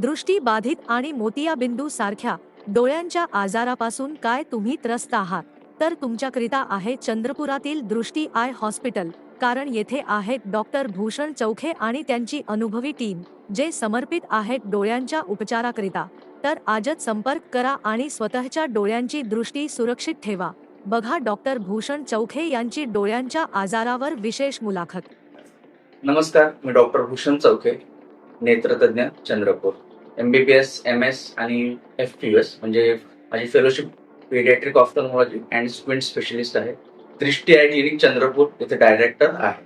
दृष्टीबाधित आणि मोतियाबिंदू सारख्या डोळ्यांच्या आजारापासून काय तुम्ही त्रस्त आहात? तर तुमच्याकरिता आहे चंद्रपुरातील दृष्टी आय हॉस्पिटल कारण येथे आहेत डॉक्टर भूषण चौखे आणि त्यांची अनुभवी टीम जे समर्पित आहेत डोळ्यांच्या उपचाराकरिता. तर आजच संपर्क करा आणि स्वतःच्या डोळ्यांची दृष्टी सुरक्षित ठेवा. बघा डॉक्टर भूषण चौखे यांची डोळ्यांच्या आजारावर विशेष मुलाखत. नमस्कार मी doctor Bhushan Chaukhe नेत्रतज्ञ Chandrapur. M B B S M S आणि एफ पी एस म्हणजे माझी fellowship paediatric ophthalmology and squint specialist आहे. दृष्टी आय क्लिनिक चंद्रपूर इथे डायरेक्टर आहे.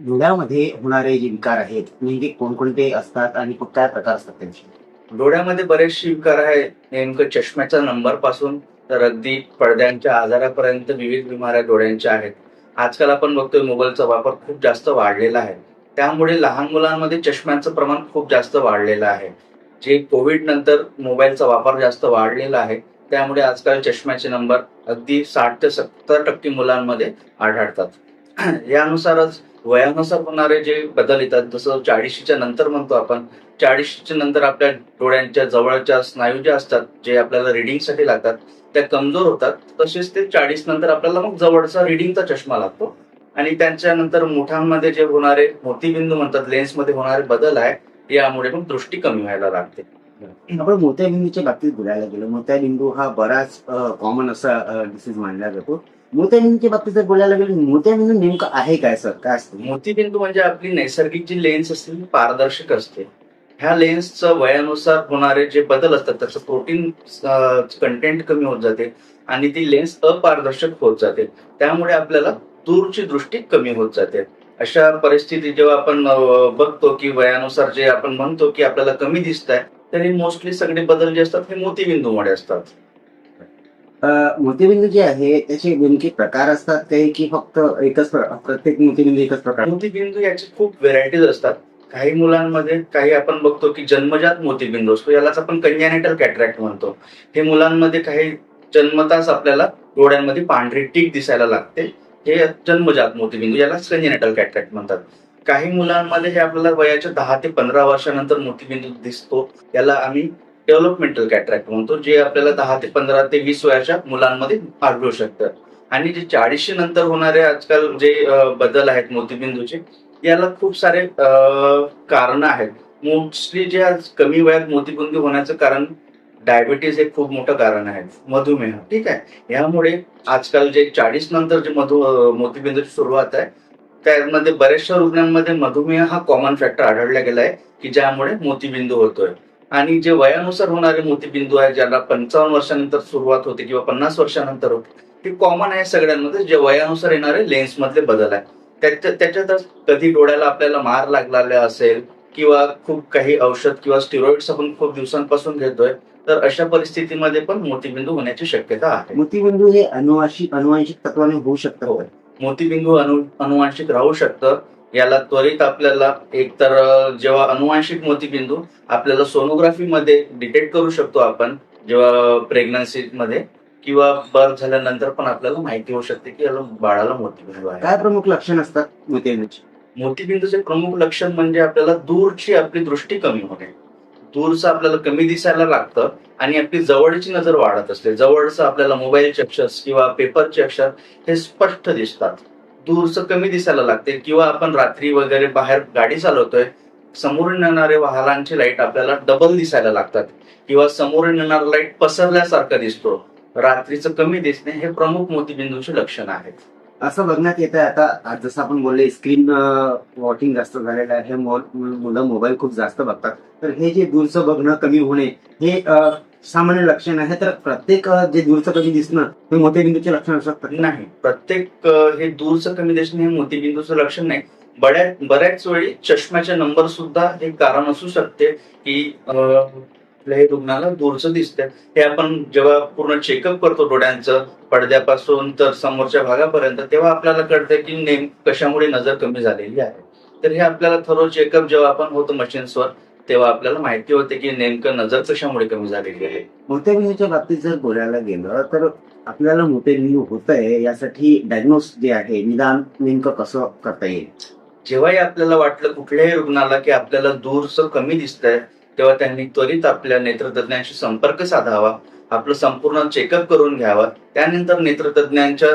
डोळ्यामध्ये होणारे जे विकार आहेत नेमके कोणकोणते असतात आणि काय प्रकार असतात त्यांचे? डोळ्यामध्ये बरेचसे विकार आहे. नेमकं चष्म्याचा नंबरपासून तर अगदी पडद्यांच्या आजारापर्यंत विविध बिमाऱ्या डोळ्यांच्या आहेत. आजकाल आपण बघतोय मोबाईलचा वापर खूप जास्त वाढलेला आहे. त्यामुळे लहान मुलांमध्ये चष्म्यांचं प्रमाण खूप जास्त वाढलेलं आहे. जे कोविड नंतर मोबाईलचा वापर जास्त वाढलेला आहे त्यामुळे आजकाल चष्म्याचे नंबर अगदी साठ ते सत्तर टक्के मुलांमध्ये आढळतात. यानुसारच वयानुसार होणारे जे बदल येतात जसं चाळीशीच्या नंतर म्हणतो आपण चाळीशीच्या नंतर आपल्या डोळ्यांच्या जवळच्या स्नायू ज्या असतात जे आपल्याला रिडिंगसाठी लागतात त्या कमजोर होतात. तसेच ते चाळीस नंतर आपल्याला मग जवळचा रिडिंगचा चष्मा लागतो. आणि त्यांच्यानंतर मुठांमध्ये जे होणारे मोतीबिंदू म्हणतात लेन्समध्ये होणारे बदल आहे यामुळे मग दृष्टी कमी व्हायला लागते. आपण मोत्याबिंदूच्या बाबतीत बोलायला गेलो मोत्याबिंदू हा बराच कॉमन असा डिसीज मानला जातो. मोत्याबिंदूच्या बाबतीत जर बोलायला गेलो मोत्याबिंदू नेमकं आहे काय सर? काय असतं? मोतीबिंदू म्हणजे आपली नैसर्गिक जी लेन्स असते ती पारदर्शक असते. ह्या लेन्सचं वयानुसार होणारे जे बदल असतात त्याचं प्रोटीन कंटेंट कमी होत जाते आणि ती लेन्स अपारदर्शक होत जाते. त्यामुळे आपल्याला दूरची दृष्टी कमी होत जाते. अशा परिस्थितीत जेव्हा आपण बघतो की वयानुसार जे आपण म्हणतो की आपल्याला कमी दिसत आहे तरी मोस्टली सगळे बदल जे असतात हे मोतीबिंदूमुळे असतात. मोतीबिंदू जे आहे त्याचे नेमके प्रकार असतात ते की फक्त एकच प्र- प्रत्येक मोतीबिंदू एकच प्रकार? मोतीबिंदू याचे खूप व्हेरायटीज असतात. काही मुलांमध्ये काही आपण बघतो की जन्मजात मोतीबिंदू असतो यालाच आपण कंजॅनेटल कॅटरॅक्ट म्हणतो. हे मुलांमध्ये काही जन्मताच आपल्याला डोळ्यांमध्ये पांढरी टीक दिसायला लागते. हे जन्मजात मोतीबिंदू याला कंजॅनेटल कॅटरॅक्ट म्हणतात. काही मुलांमध्ये हे आपल्याला वयाच्या दहा ते पंधरा वर्षानंतर मोतीबिंदू दिसतो. याला आम्ही डेव्हलपमेंटल कॅटरॅक्ट म्हणतो जे आपल्याला दहा ते पंधरा ते वीस वयाच्या मुलांमध्ये आढळू शकतं. आणि जे चाळीसशे नंतर होणारे आजकाल जे बदल आहेत मोतीबिंदूचे याला खूप सारे कारण आहेत. मोस्टली जे आज कमी वयात मोतीबिंदू होण्याचं कारण डायबिटीज हे खूप मोठं कारण आहे मधुमेह ठीक आहे? यामुळे आजकाल जे चाळीस नंतर जे मधु मोतीबिंदूची सुरुवात आहे त्यामध्ये बऱ्याचशा रुग्णांमध्ये मधुमेह हा कॉमन फॅक्टर आढळला गेला आहे की ज्यामुळे मोतीबिंदू होतोय. आणि जे वयानुसार होणारे मोतीबिंदू आहे ज्याला पंचावन्न वर्षानंतर सुरुवात होते किंवा पन्नास वर्षानंतर होते ते कॉमन आहे सगळ्यांमध्ये जे वयानुसार येणारे लेन्स मधले बदल आहे. त्याच्या त्याच्यातच कधी डोळ्याला आपल्याला मार लागलेला असेल किंवा खूप काही औषध किंवा स्टिरॉइड्स आपण खूप दिवसांपासून घेतोय तर अशा परिस्थितीमध्ये पण मोतीबिंदू होण्याची शक्यता आहे. मोतीबिंदू हे अनुवांशिक अनुवांशिक तत्वाने होऊ शकतं. हो. मोतीबिंदू अनु अनुवांशिक राहू शकतं. याला त्वरित आपल्याला एकतर जेव्हा अनुवांशिक मोतीबिंदू आपल्याला सोनोग्राफी मध्ये डिटेक्ट करू शकतो आपण जेव्हा प्रेग्नन्सी मध्ये किंवा बर्थ झाल्यानंतर पण आपल्याला माहिती होऊ शकते की याला बाळाला मोतीबिंदू आहे. काय प्रमुख लक्षण असतात मोतीबिंदूची? मोतीबिंदूचे प्रमुख लक्षण म्हणजे आपल्याला दूरची आपली दृष्टी कमी होणे. दूरचं आपल्याला कमी दिसायला लागतं आणि आपली जवळची नजर वाढत असते. जवळचं आपल्याला मोबाईलचे अक्षर किंवा पेपरचे अक्षर हे स्पष्ट दिसतात. दूरचं कमी दिसायला लागते किंवा आपण रात्री वगैरे बाहेर गाडी चालवतोय समोरून येणारे वाहनांची लाइट आपल्याला डबल दिसायला लागतात किंवा समोरून येणारा लाइट पसरल्यासारखा दिसतो. रात्रीचं कमी दिसणे हे प्रमुख मोतीबिंदूचे लक्षण आहेत. असं बघण्यात येत आहे आता जसं आपण बोलले स्क्रीन वॉचिंग जास्त झालेलं आहे. हे मुलं मोबाईल खूप जास्त बघतात. तर हे जे दूरचं बघणं कमी होणे हे सामान्य लक्षण आहे. तर प्रत्येक जे दूरचं कमी दिसणं हे मोतीबिंदूचे लक्षण असू शकतात. नाही. प्रत्येक हे दूरचं कमी दिसणं हे मोतीबिंदूचं लक्षण नाही. बऱ्याच बऱ्याच वेळी चष्म्याचे नंबर सुद्धा हे कारण असू शकते की आपल्या हे रुग्णाला दूरचं दिसतंय. हे आपण जेव्हा पूर्ण चेकअप करतो डोळ्यांचं पडद्यापासून तर समोरच्या भागापर्यंत तेव्हा आपल्याला कळतं की नेम कशामुळे नजर कमी झालेली आहे. तर हे आपल्याला थरो चेकअप जेव्हा आपण होतो मशीन्सवर तेव्हा आपल्याला माहिती होते की नेमकं नजर कशामुळे कमी झालेली आहे. मोत्याबिंदूच्या बाबतीत जर बोलायला गेलं तर आपल्याला मोत्याबिंदू होत आहे यासाठी डायग्नोस जे आहे निदान नेमकं कसं करता येईल? जेव्हाही आपल्याला वाटलं कुठल्याही रुग्णाला की आपल्याला दूरचं कमी दिसतंय तेव्हा त्यांनी त्वरित आपल्या नेत्रतज्ञांशी संपर्क साधावा आपलं संपूर्ण चेकअप करून घ्यावा. त्यानंतर नेत्रतज्ञांच्या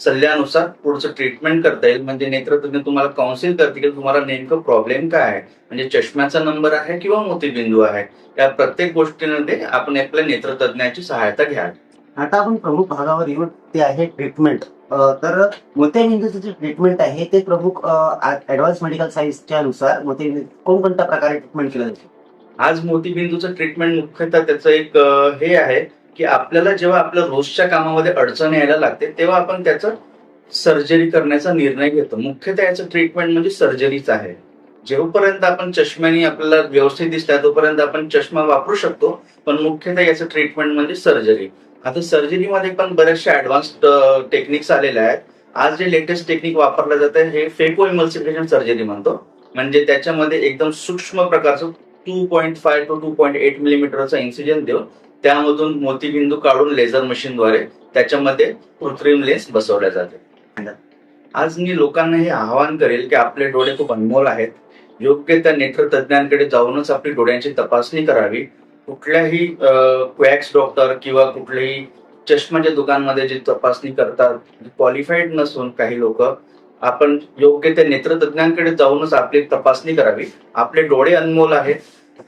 सल्ल्यानुसार पुढचं ट्रीटमेंट करता येईल. म्हणजे नेत्रतज्ञ तुम्हाला काउन्सिल करतील की तुम्हाला नेमकं प्रॉब्लेम काय आहे. म्हणजे चष्म्याचा नंबर आहे किंवा मोतीबिंदू आहे. या प्रत्येक गोष्टीमध्ये आपण आपल्या नेत्रतज्ञाची सहायता घ्यावी. आता आपण प्रमुख भागावर येऊन ते आहे ट्रीटमेंट तर मोत्याबिंदूचं जे ट्रीटमेंट आहे ते प्रमुख ऍडव्हान्स मेडिकल सायन्सच्या नुसार कोणकोणत्या प्रकारे ट्रीटमेंट केलं जाते? आज मोतीबिंदूचं ट्रीटमेंट मुख्यतः त्याचं एक हे आहे की आपल्याला जेव्हा आपल्या रोजच्या कामामध्ये अडचण यायला लागते तेव्हा आपण त्याचं सर्जरी करण्याचा निर्णय घेतो. मुख्यतः याचं ट्रीटमेंट म्हणजे सर्जरीच आहे. जेव्हापर्यंत आपण चष्म्याने आपल्याला व्यवस्थित दिसतात तोपर्यंत आपण चष्मा वापरू शकतो पण मुख्यतः याचं ट्रीटमेंट म्हणजे सर्जरी आता सर्जरीमध्ये पण बऱ्याचशा ऍडव्हान्स टेक्निक्स आलेल्या आहेत. आज जे लेटेस्ट टेक्निक वापरलं जातं हे फेको इमल्सिफिकेशन सर्जरी म्हणतो. म्हणजे त्याच्यामध्ये एकदम सूक्ष्म प्रकारचं two point five two two point eight मिलीमीटरचा incision देऊन त्यामधून मोतीबिंदू काढून लेझर मशीनद्वारे त्याच्यामध्ये कृत्रिम लेन्स बसवल्या जाते. आज मी लोकांना हे आवाहन करेल की आपले डोळे खूप अनमोल आहेत. योग्य त्या नेत्र तज्ज्ञांकडे जाऊनच आपली डोळ्यांची तपासणी करावी. कुठल्याही क्वॅक्स डॉक्टर किंवा कुठल्याही चष्माच्या दुकानमध्ये जी तपासणी करतात क्वालिफाईड नसून काही लोक आपण योग्य त्या नेत्रतज्ञांकडे जाऊनच आपली तपासणी करावी. आपले डोळे अनमोल आहेत.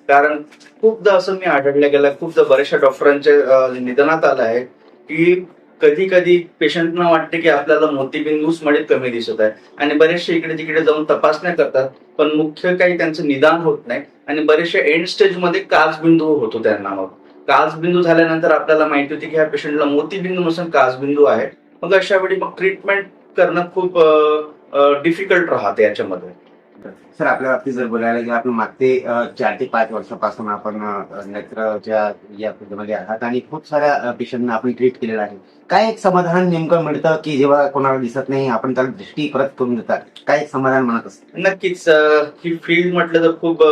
कारण खूपदा असं मी आढळलं गेलं खूपदा बऱ्याचशा डॉक्टरांच्या निधनात आलं आहे की कधी कधी पेशंटना वाटते की आपल्याला मोतीबिंदूच मध्ये कमी दिसत आहे. आणि बरेचसे इकडे तिकडे जाऊन तपासण्या करतात पण मुख्य काही त्यांचं निदान होत नाही. आणि बरेचशा एंड स्टेजमध्ये काचबिंदू होतो त्यांना मग. काचबिंदू झाल्यानंतर आपल्याला माहिती होती की ह्या पेशंटला मोतीबिंदू नसून काचबिंदू आहे. मग अशा वेळी मग ट्रीटमेंट करणं खूप डिफिकल्ट राहते याच्यामध्ये. सर आपल्या बाबतीत जर बोलायला गेलं आपण मागते चार ते पाच वर्षापासून आपण अ, नेत्रच्या या मध्ये आहात आणि खूप साऱ्या पेशंटना आपण ट्रीट केलेलं आहे. काय एक समाधान नेमकं मिळतं की जेव्हा कोणाला दिसत नाही आपण त्याला दृष्टी परत करून देतात? काय एक समाधान म्हणत असतं नक्कीच ही फील्ड म्हटलं तर खूप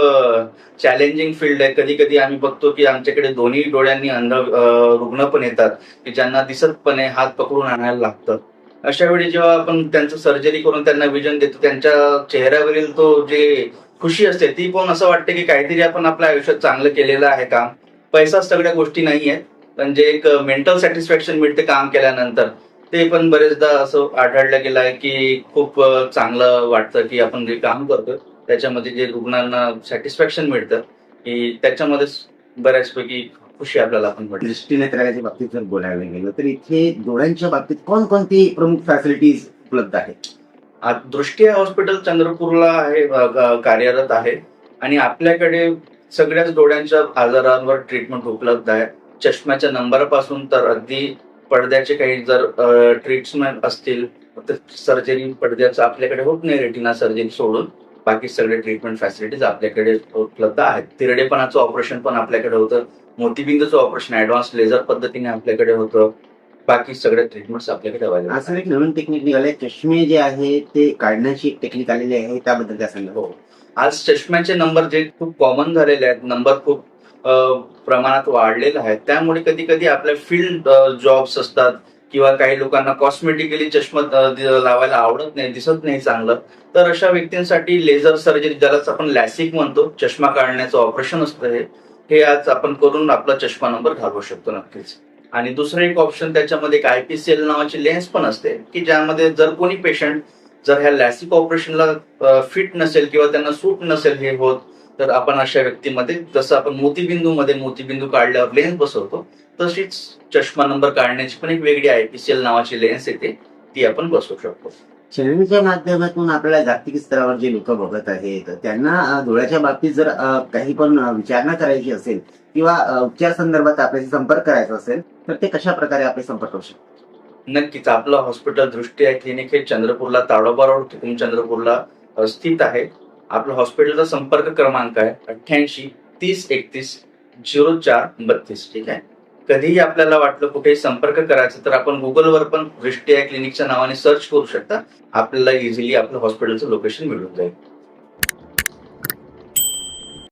चॅलेंजिंग फील्ड आहे. कधी कधी आम्ही बघतो की आमच्याकडे दोन्ही डोळ्यांनी अंध रुग्ण पण येतात की ज्यांना दिसत पण आहे हात पकडून आणायला लागतं. अशा वेळी जेव्हा आपण त्यांचं सर्जरी करून त्यांना विजन देतो त्यांच्या चेहऱ्यावरील तो जे खुशी असते ती पण असं वाटते की काहीतरी आपण आपल्या आयुष्यात चांगलं केलेलं आहे काम. पैसा सगळ्या गोष्टी नाही आहेत पण जे एक मेंटल सॅटिस्फॅक्शन मिळते काम केल्यानंतर ते पण बरेचदा असं आढळलं गेलं आहे की खूप चांगलं वाटतं की आपण जे काम करतो त्याच्यामध्ये जे रुग्णांना सॅटिस्फॅक्शन मिळतं की त्याच्यामध्ये बऱ्याचपैकी खुशी आपल्याला आपण मिळते दृष्टी नेत्राच्या बाबतीत जर बोलायला गेलं तर इथे डोळ्यांच्या बाबतीत कोणकोणती प्रमुख फॅसिलिटीज उपलब्ध आहेत? आज दृष्टी हॉस्पिटल चंद्रपूरला आहे कार्यरत आहे. आणि आपल्याकडे सगळ्याच डोळ्यांच्या आजारांवर ट्रीटमेंट उपलब्ध आहे. चष्म्याच्या नंबरपासून तर अगदी पडद्याचे काही जर ट्रीटमेंट असतील तर सर्जरी पडद्याचं आपल्याकडे होत नाही रेटिना सर्जरी सोडून. बाकी सगळे ट्रीटमेंट फॅसिलिटीज आपल्याकडे उपलब्ध आहेत. तिरडेपणाचं ऑपरेशन पण आपल्याकडे होतं. मोतीबिंदूचं ऑपरेशन ऍडव्हान्स लेझर पद्धतीने आपल्याकडे होतं बाकी सगळे ट्रीटमेंट्स आपल्याकडे अवेलेबल असं एक नवीन टेक्निक निघाले चष्मे जे आहे ते काढण्याची एक टेक्निक आलेली आहे त्याबद्दल काय सांगा हो. आज चष्म्याचे नंबर जे खूप कॉमन झालेले आहेत नंबर खूप प्रमाणात वाढलेले आहेत. त्यामुळे कधी कधी आपल्या फील्ड जॉब्स असतात किंवा काही लोकांना कॉस्मेटिकली चष्मा लावायला आवडत नाही दिसत नाही चांगलं तर अशा व्यक्तींसाठी लेझर सर्जरी ज्यालाच आपण लॅसिक म्हणतो चष्मा काढण्याचं ऑपरेशन असतं हे. हे आज आपण करून आपला चष्मा नंबर घालवू शकतो नक्कीच. आणि दुसरं एक ऑप्शन त्याच्यामध्ये एक आयपीसीएल नावाची लेन्स पण असते की ज्यामध्ये जर कोणी पेशंट जर ह्या लॅसिक ऑपरेशनला फिट नसेल किंवा त्यांना सूट नसेल हे होत तर आपण अशा व्यक्तीमध्ये जसं आपण मोतीबिंदू मध्ये मोतीबिंदू काढल्यावर लेन्स बसवतो तशीच चष्मा नंबर काढण्याची पण एक वेगळी आयपीसीएल नावाची लेन्स येते ती आपण बसवू शकतो. चॅनलच्या माध्यमातून आपल्याला जागतिक स्तरावर जे लोक बघत आहेत त्यांना डोळ्याच्या बाबतीत जर काही पण विचारणा करायची असेल किंवा उपचार संदर्भात आपल्याशी संपर्क करायचा असेल तर ते कशा प्रकारे आपले संपर्क करू शकतात? नक्कीच. आपलं हॉस्पिटल दृष्टी आहे क्लिनिक हे चंद्रपूरला ताडोबा रोड तिथून चंद्रपूरला स्थित आहे. आपलं हॉस्पिटलचा संपर्क क्रमांक आहे अठ्ठ्याऐंशी तीस एकतीस झिरो चार बत्तीस. ठीक आहे? कधीही आपल्याला वाटलं कुठेही संपर्क करायचा तर आपण गुगलवर पण दृष्टी आहे क्लिनिकच्या नावाने सर्च करू शकता. आपल्याला इझिली आपलं हॉस्पिटलचं लोकेशन मिळून जाईल.